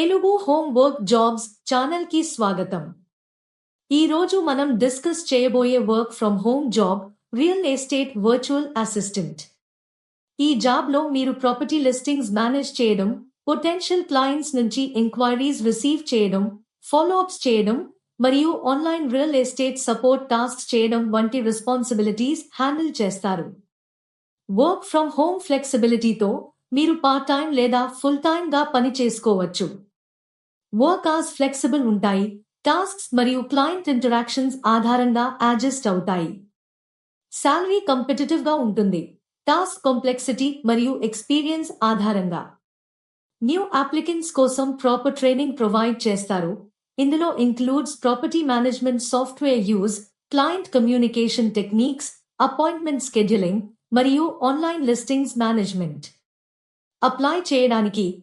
Telugu home work jobs ఛానల్కి స్వాగతం. ఈ రోజు మనం డిస్కస్ చేయబోయే work from home job real estate virtual assistant. ఈ జాబ్లో మీరు ప్రాపర్టీ లిస్టింగ్స్ మేనేజ్ చేయడం పొటెన్షియల్ క్లయింట్స్ నుంచి ఎంక్వైరీస్ రిసీవ్ చేయడం ఫాలోఅప్స్ చేయడం మరియు online real estate support task చేయడం వంటి రెస్పాన్సిబిలిటీస్ హ్యాండిల్ చేస్తారు. వర్క్ ఫ్రమ్ హోమ్ ఫ్లెక్సిబిలిటీతో మీరు పార్ట్ టైం లేదా ఫుల్ టైమ్గా పని చేసుకోవచ్చు. వర్క్ అవర్స్ ఫ్లెక్సిబుల్ ఉంటాయి. టాస్క్స్ మరియు క్లయింట్ ఇంటరాక్షన్స్ ఆధారంగా అడ్జస్ట్ అవుతాయి. శాలరీ కంపిటిటివ్గా ఉంటుంది. టాస్క్ కాంప్లెక్సిటీ మరియు ఎక్స్పీరియన్స్ ఆధారంగా. న్యూ అప్లికెంట్స్ కోసం ప్రాపర్ ట్రైనింగ్ ప్రొవైడ్ చేస్తారు. ఇందులో includes property management software use client communication techniques appointment scheduling మరియు ఆన్లైన్ లిస్టింగ్స్ మేనేజ్మెంట్. అప్లై చేయడానికి